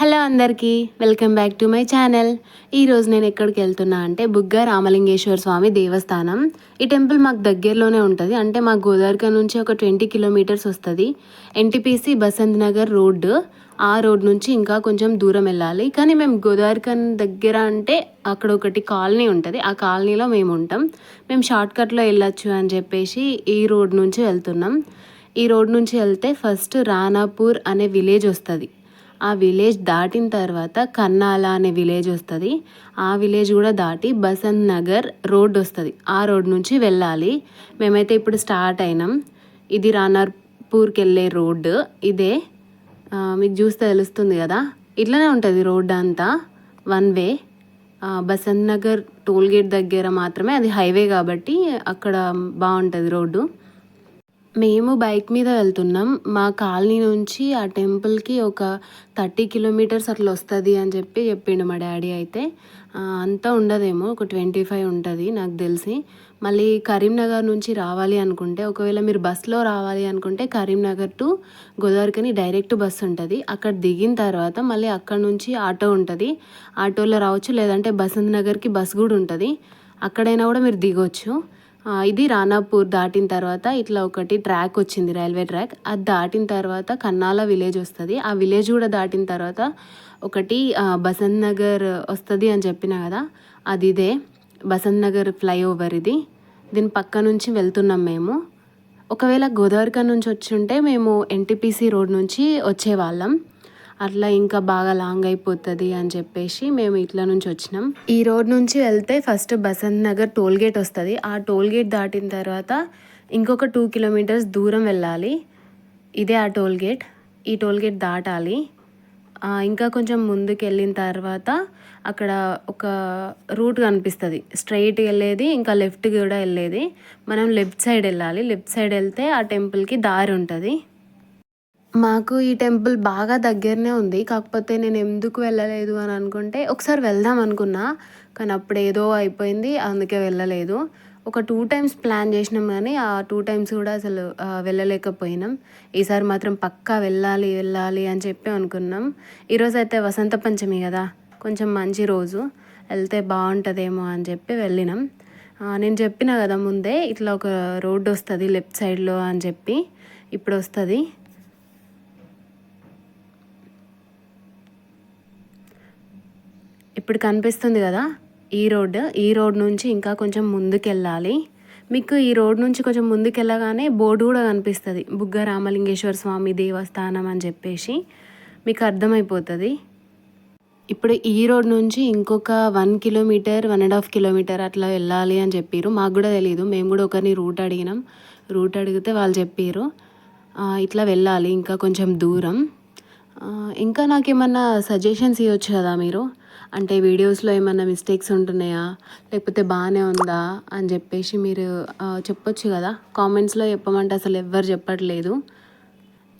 Hello అందరికీ welcome back to my channel. ఈరోజు నేను ఎక్కడికి వెళ్తున్నా అంటే బుగ్గ రామలింగేశ్వర స్వామి దేవస్థానం. ఈ టెంపుల్ మాకు దగ్గరలోనే ఉంటుంది. అంటే మా గోదావరిక నుంచి ఒక ట్వంటీ కిలోమీటర్స్ వస్తుంది. ఎన్టీపీసీ బసంత్ నగర్ రోడ్డు ఆ రోడ్ నుంచి ఇంకా కొంచెం దూరం వెళ్ళాలి. కానీ మేము గోదావరిక దగ్గర అంటే అక్కడ ఒకటి కాలనీ ఉంటుంది. ఆ కాలనీలో మేము ఉంటాం. మేము షార్ట్కట్లో వెళ్ళొచ్చు అని చెప్పేసి ఈ రోడ్ నుంచి వెళ్తున్నాం. ఈ రోడ్ నుంచి వెళ్తే ఫస్ట్ రానాపూర్ అనే విలేజ్ వస్తుంది. ఆ విలేజ్ దాటిన తర్వాత కన్నాల అనే విలేజ్ వస్తుంది. ఆ విలేజ్ కూడా దాటి బసంత్ నగర్ రోడ్ వస్తుంది. ఆ రోడ్ నుంచి వెళ్ళాలి. మేమైతే ఇప్పుడు స్టార్ట్ అయినాం. ఇది రానార్పూర్కి వెళ్ళే రోడ్డు ఇదే మీకు చూస్తే తెలుస్తుంది కదా. ఇట్లనే ఉంటుంది రోడ్ అంతా. One way. Basanth Nagar toll gate దగ్గర మాత్రమే. అది హైవే కాబట్టి అక్కడ బాగుంటుంది రోడ్డు. మేము బైక్ మీద వెళ్తున్నాం. మా కాలనీ నుంచి ఆ టెంపుల్కి ఒక థర్టీ కిలోమీటర్స్ అట్లా వస్తుంది అని చెప్పి చెప్పిండు మా డాడీ అయితే. అంతా ఉండదేమో ఒక ట్వంటీ ఫైవ్ ఉంటుంది నాకు తెలిసి. మళ్ళీ కరీంనగర్ నుంచి రావాలి అనుకుంటే ఒకవేళ మీరు బస్సులో రావాలి అనుకుంటే కరీంనగర్ టు గోదావరికని డైరెక్ట్ బస్సు ఉంటుంది. అక్కడ దిగిన తర్వాత మళ్ళీ అక్కడ నుంచి ఆటో ఉంటుంది. ఆటోలో రావచ్చు లేదంటే బసంత్ నగర్కి బస్ కూడా ఉంటుంది. అక్కడైనా కూడా మీరు దిగొచ్చు. ఇది రానాపూర్ దాటిన తర్వాత ఇట్లా ఒకటి ట్రాక్ వచ్చింది రైల్వే ట్రాక్. అది దాటిన తర్వాత కన్నాల విలేజ్ వస్తుంది. ఆ విలేజ్ కూడా దాటిన తర్వాత ఒకటి బసంత్ నగర్ వస్తుంది అని చెప్పిన కదా అది ఇదే. బసంత్ నగర్ ఫ్లైఓవర్ ఇది. దీని పక్క నుంచి వెళ్తున్నాం మేము. ఒకవేళ గోదావరిక నుంచి వచ్చి ఉంటే మేము ఎన్టీపీసీ రోడ్ నుంచి వచ్చేవాళ్ళం. అట్లా ఇంకా బాగా లాంగ్ అయిపోతుంది అని చెప్పేసి మేము ఇట్లా నుంచి వచ్చినాం. ఈ రోడ్ నుంచి వెళ్తే first Basant Nagar toll gate వస్తుంది. ఆ టోల్ గేట్ దాటిన తర్వాత ఇంకొక టూ కిలోమీటర్స్ దూరం వెళ్ళాలి. ఇదే ఆ టోల్ గేట్. ఈ టోల్ గేట్ దాటాలి. ఇంకా కొంచెం ముందుకు వెళ్ళిన తర్వాత అక్కడ ఒక రూట్ కనిపిస్తుంది. స్ట్రైట్ వెళ్ళేది ఇంకా లెఫ్ట్ కూడా వెళ్ళేది. మనం లెఫ్ట్ సైడ్ వెళ్ళాలి. లెఫ్ట్ సైడ్ వెళ్తే ఆ టెంపుల్కి దారి ఉంటుంది. మాకు ఈ టెంపుల్ బాగా దగ్గరనే ఉంది. కాకపోతే నేను ఎందుకు వెళ్ళలేదు అని అనుకుంటే ఒకసారి వెళ్దాం అనుకున్నా కానీ అప్పుడు ఏదో అయిపోయింది అందుకే వెళ్ళలేదు. ఒక టూ టైమ్స్ ప్లాన్ చేసినాం కానీ ఆ టూ టైమ్స్ కూడా అసలు వెళ్ళలేకపోయినాం. ఈసారి మాత్రం పక్కా వెళ్ళాలి వెళ్ళాలి అని చెప్పి అనుకున్నాం. ఈరోజు అయితే వసంత పంచమి కదా కొంచెం మంచి రోజు. వెళ్తే బాగుంటుందేమో అని చెప్పి వెళ్ళినాం. నేను చెప్పిన కదా ముందే ఇట్లా ఒక రోడ్డు వస్తుంది లెఫ్ట్ సైడ్లో అని చెప్పి ఇప్పుడు వస్తుంది. ఇప్పుడు కనిపిస్తుంది కదా ఈ రోడ్ ఈ రోడ్ నుంచి ఇంకా కొంచెం ముందుకెళ్ళాలి. మీకు ఈ రోడ్ నుంచి కొంచెం ముందుకెళ్ళగానే బోర్డు కూడా కనిపిస్తుంది. బుగ్గ రామలింగేశ్వర స్వామి దేవస్థానం అని చెప్పేసి మీకు అర్థమైపోతుంది. ఇప్పుడు ఈ రోడ్ నుంచి ఇంకొక one kilometre one and half kilometre అట్లా వెళ్ళాలి అని చెప్పారు మాకు కూడా తెలియదు మేము కూడా ఒకరిని రూట్ అడిగినాం. రూట్ అడిగితే వాళ్ళు చెప్పారు ఇట్లా వెళ్ళాలి ఇంకా కొంచెం దూరం. ఇంకా నాకేమన్నా సజెషన్స్ ఇవ్వచ్చు కదా మీరు? అంటే వీడియోస్లో ఏమన్నా మిస్టేక్స్ ఉంటున్నాయా? లేకపోతే బాగానే ఉందా? అని చెప్పేసి మీరు చెప్పొచ్చు కదా. కామెంట్స్లో చెప్పమంటే అసలు ఎవ్వరు చెప్పట్లేదు.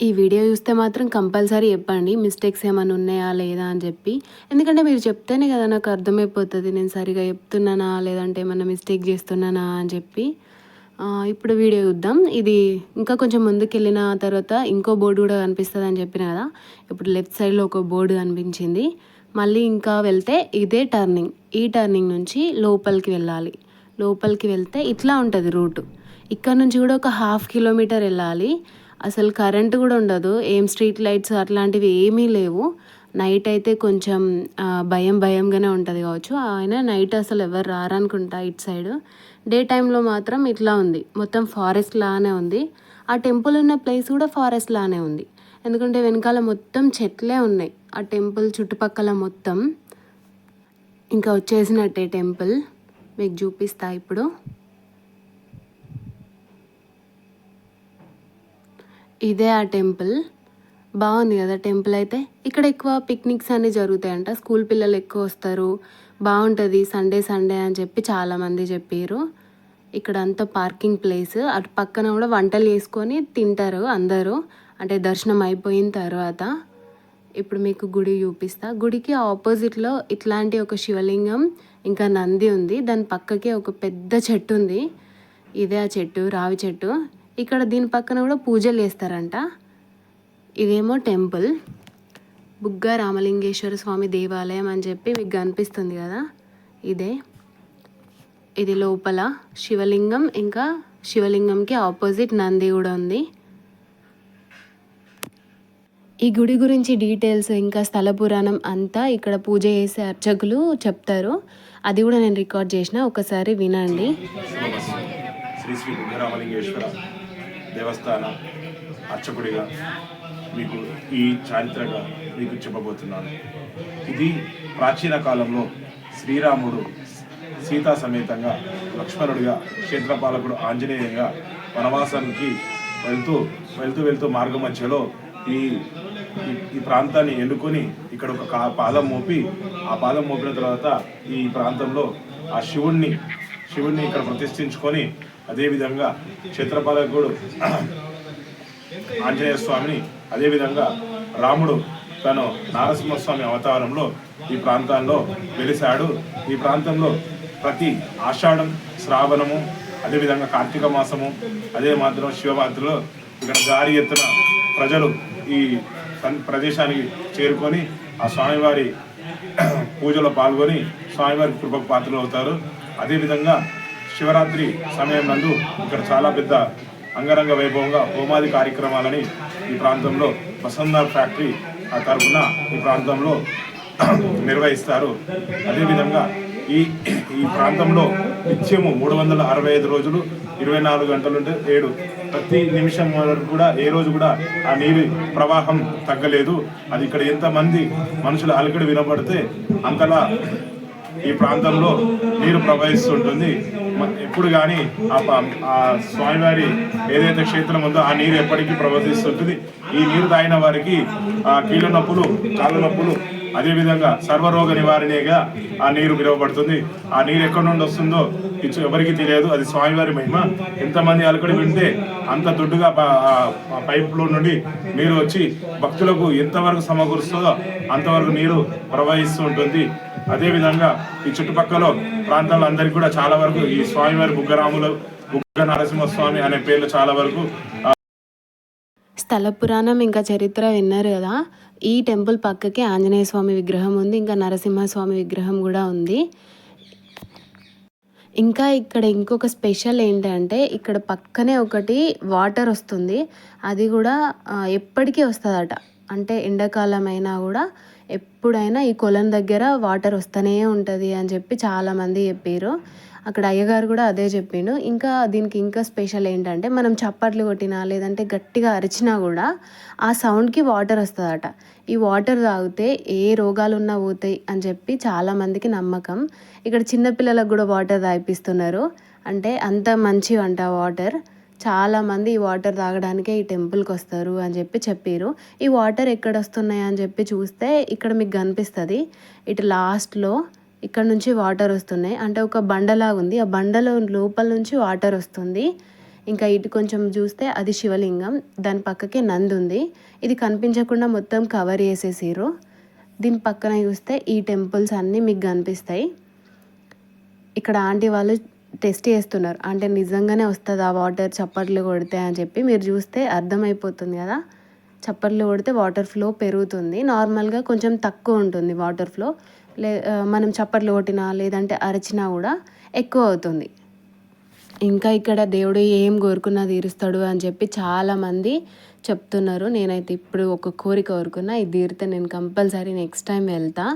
ఈ వీడియో చూస్తే మాత్రం కంపల్సరీ చెప్పండి. మిస్టేక్స్ ఏమైనా ఉన్నాయా లేదా అని చెప్పి. ఎందుకంటే మీరు చెప్తేనే కదా నాకు అర్థమైపోతుంది. నేను సరిగా చెప్తున్నానా లేదంటే ఏమైనా మిస్టేక్ చేస్తున్నానా అని చెప్పి. ఇప్పుడు వీడియో చూద్దాం. ఇది ఇంకా కొంచెం ముందుకు వెళ్ళిన తర్వాత ఇంకో బోర్డు కూడా కనిపిస్తుంది అని చెప్పిన కదా? ఇప్పుడు లెఫ్ట్ సైడ్లో ఒక బోర్డు కనిపించింది. మళ్ళీ ఇంకా వెళ్తే ఇదే టర్నింగ్. ఈ టర్నింగ్ నుంచి లోపలికి వెళ్ళాలి. లోపలికి వెళ్తే ఇట్లా ఉంటుంది రూటు. ఇక్కడ నుంచి కూడా ఒక హాఫ్ కిలోమీటర్ వెళ్ళాలి. అసలు కరెంట్ కూడా ఉండదు. ఏం స్ట్రీట్ లైట్స్ అట్లాంటివి ఏమీ లేవు. నైట్ అయితే కొంచెం భయం భయంగానే ఉంటుంది కావచ్చు. ఆయన నైట్ అసలు ఎవరు రారనుకుంటా ఇటు సైడ్. డే టైంలో మాత్రం ఇట్లా ఉంది. మొత్తం ఫారెస్ట్ లానే ఉంది. ఆ టెంపుల్ ఉన్న ప్లేస్ కూడా ఫారెస్ట్ లానే ఉంది. ఎందుకంటే వెనకాల మొత్తం చెట్లే ఉన్నాయి. ఆ టెంపుల్ చుట్టుపక్కల మొత్తం. ఇంకా వచ్చేసినట్టే టెంపుల్. మీకు చూపిస్తా ఇప్పుడు. ఇదే ఆ టెంపుల్. బాగుంది కదా టెంపుల్ అయితే. ఇక్కడ ఎక్కువ పిక్నిక్స్ అన్నీ జరుగుతాయంట. స్కూల్ పిల్లలు ఎక్కువ వస్తారు. బాగుంటుంది. సండే సండే అని చెప్పి చాలామంది చెప్పారు. ఇక్కడ అంతా పార్కింగ్ ప్లేస్. అటు పక్కన కూడా వంటలు చేసుకొని తింటారు అందరూ. అంటే దర్శనం అయిపోయిన తర్వాత. ఇప్పుడు మీకు గుడి చూపిస్తా. గుడికి ఆపోజిట్లో ఇట్లాంటి ఒక శివలింగం ఇంకా నంది ఉంది. దాని పక్కకే ఒక పెద్ద చెట్టు ఉంది. ఇదే ఆ చెట్టు రావి చెట్టు. ఇక్కడ దీని పక్కన కూడా పూజలు చేస్తారంట. ఇదేమో టెంపుల్. బుగ్గ రామలింగేశ్వర స్వామి దేవాలయం అని చెప్పి మీకు కనిపిస్తుంది కదా. ఇదే. ఇది లోపల శివలింగం ఇంకా శివలింగంకి ఆపోజిట్ నంది కూడా ఉంది. ఈ గుడి గురించి డీటెయిల్స్ ఇంకా స్థల పురాణం అంతా ఇక్కడ పూజ చేసే అర్చకులు చెప్తారు. అది కూడా నేను రికార్డ్ చేసిన ఒకసారి వినండి. శ్రీ శ్రీ దేవస్థాన అర్చకుడిగా మీకు ఈ చారిత్రక మీకు చెప్పబోతున్నాను. ఇది ప్రాచీన కాలంలో శ్రీరాముడు సీతా సమేతంగా లక్ష్మణుడిగా క్షేత్రపాలకుడు ఆంజనేయంగా వనవాసానికి వెళ్తూ వెళ్తూ వెళ్తూ మార్గ మధ్యలో ఈ ఈ- ప్రాంతాన్ని ఎన్నుకొని ఇక్కడ ఒక పాదం మోపి ఆ పాదం మోపిన తర్వాత ఈ ప్రాంతంలో ఆ శివుణ్ణి శివుణ్ణి ఇక్కడ ప్రతిష్ఠించుకొని అదేవిధంగా క్షేత్రపాలకుడు ఆంజనేయ స్వామిని అదేవిధంగా రాముడు తను నారసింహస్వామి అవతారంలో ఈ ప్రాంతాల్లో వెలిశాడు. ఈ ప్రాంతంలో ప్రతి ఆషాఢం శ్రావణము అదేవిధంగా కార్తీక మాసము అదే మాత్రం శివరాత్రిలో ఇక్కడ దారి ఎత్తున ప్రజలు ఈ సన్- ప్రదేశానికి చేరుకొని ఆ స్వామివారి పూజలో పాల్గొని స్వామివారి కృపకు పాత్రలు అవుతారు. అదేవిధంగా శివరాత్రి సమయం నందు ఇక్కడ చాలా పెద్ద అంగరంగ వైభవంగా హోమాది కార్యక్రమాలని ఈ ప్రాంతంలో వసంతర్ ఫ్యాక్టరీ ఆ తరఫున ఈ ప్రాంతంలో నిర్వహిస్తారు. అదేవిధంగా ఈ ఈ ప్రాంతంలో నిత్యము మూడు వందల అరవై ఐదు రోజులు ఇరవై నాలుగు గంటలు ఏడు. ప్రతి నిమిషం వరకు కూడా ఏ రోజు కూడా ఆ నీరు ప్రవాహం తగ్గలేదు. అది ఇక్కడ ఎంతమంది మనుషుల అలకడి వినబడితే అంతలా ఈ ప్రాంతంలో నీరు ప్రవహిస్తుంటుంది. ఎప్పుడు కానీ ఆ ఆ స్వామివారి ఏదైతే క్షేత్రం ఉందో ఆ నీరు ఎప్పటికీ ప్రవర్తిస్తుంటుంది ఈ నీరు తాగిన వారికి ఆ కీళ్ళ నొప్పులు కాళ్ళ నొప్పులు అదేవిధంగా సర్వరోగ నివారణగా ఆ నీరు పిలువబడుతుంది ఆ నీరు ఎక్కడి నుండి వస్తుందో ఎవరికి తెలియదు. అది స్వామివారి మహిమ. ఎంతమంది అలకడి వింటే అంత దుడ్డుగా పైప్లో పైపులో నుండి నీరు వచ్చి భక్తులకు ఎంతవరకు సమకూరుస్తుందో అంతవరకు నీరు ప్రవహిస్తూ ఉంటుంది. అదేవిధంగా ఈ చుట్టుపక్కల ప్రాంతాలందరికీ అందరికీ కూడా చాలా వరకు ఈ స్వామివారి బుగ్గరాములు బుగ్గ నరసింహస్వామి అనే పేర్లు చాలా వరకు స్థల పురాణం ఇంకా చరిత్ర విన్నారు కదా. ఈ టెంపుల్ పక్కకి ఆంజనేయ స్వామి విగ్రహం ఉంది ఇంకా నరసింహస్వామి విగ్రహం కూడా ఉంది. ఇంకా ఇక్కడ ఇంకొక స్పెషల్ ఏంటంటే ఇక్కడ పక్కనే ఒకటి వాటర్ వస్తుంది. అది కూడా ఎప్పటికీ వస్తుందట. అంటే ఎండాకాలం అయినా కూడా ఎప్పుడైనా ఈ కొలం దగ్గర వాటర్ వస్తూనే ఉంటుంది అని చెప్పి చాలామంది చెప్పారు అక్కడ అయ్యగారు కూడా అదే చెప్పిండు. ఇంకా దీనికి ఇంకా స్పెషల్ ఏంటంటే మనం చప్పట్లు కొట్టినా లేదంటే గట్టిగా అరిచినా కూడా ఆ సౌండ్కి వాటర్ వస్తుందట. ఈ వాటర్ తాగితే ఏ రోగాలు ఉన్నా పోతాయి అని చెప్పి చాలామందికి నమ్మకం. ఇక్కడ చిన్నపిల్లలకు కూడా వాటర్ తాగిపిస్తున్నారు. అంటే అంత మంచి అంట వాటర్ చాలామంది ఈ వాటర్ తాగడానికే ఈ టెంపుల్కి వస్తారు అని చెప్పి చెప్పారు ఈ వాటర్ ఎక్కడ వస్తున్నాయి అని చెప్పి చూస్తే ఇక్కడ మీకు కనిపిస్తుంది. ఇటు లాస్ట్లో ఇక్కడ నుంచి వాటర్ వస్తున్నాయి. అంటే ఒక బండలాగా ఉంది. ఆ బండలో లోపల నుంచి వాటర్ వస్తుంది. ఇంకా ఇటు కొంచెం చూస్తే అది శివలింగం. దాని పక్కకే నంది ఉంది. ఇది కనిపించకుండా మొత్తం కవర్ చేసేసారు దీని పక్కన చూస్తే ఈ టెంపుల్స్ అన్నీ మీకు కనిపిస్తాయి. ఇక్కడ ఆంటీ వాళ్ళు టెస్ట్ చేస్తున్నారు. అంటే నిజంగానే వస్తుంది ఆ వాటర్ చప్పట్లు కొడితే అని చెప్పి మీరు చూస్తే అర్థమైపోతుంది కదా. చప్పట్లు కొడితే వాటర్ ఫ్లో పెరుగుతుంది. నార్మల్గా కొంచెం తక్కువ ఉంటుంది వాటర్ ఫ్లో. లే మనం చప్పట్లు కొట్టినా లేదంటే అరిచినా కూడా ఎక్కువ అవుతుంది. ఇంకా ఇక్కడ దేవుడు ఏం కోరుకున్నా తీరుస్తాడు అని చెప్పి చాలామంది చెప్తున్నారు. నేనైతే ఇప్పుడు ఒక కోరిక కోరుకున్నా. ఇది తీరితే నేను కంపల్సరీ నెక్స్ట్ టైం వెళ్తా.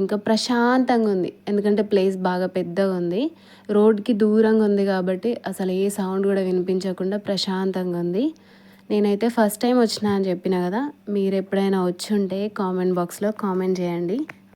ఇంకా ప్రశాంతంగా ఉంది. ఎందుకంటే ప్లేస్ బాగా పెద్దగా ఉంది. రోడ్కి దూరంగా ఉంది కాబట్టి అసలు ఏ సౌండ్ కూడా వినిపించకుండా ప్రశాంతంగా ఉంది. నేనైతే ఫస్ట్ టైం వచ్చిన అని చెప్పిన కదా మీరు ఎప్పుడైనా వచ్చి ఉంటే కామెంట్ బాక్స్లో కామెంట్ చేయండి.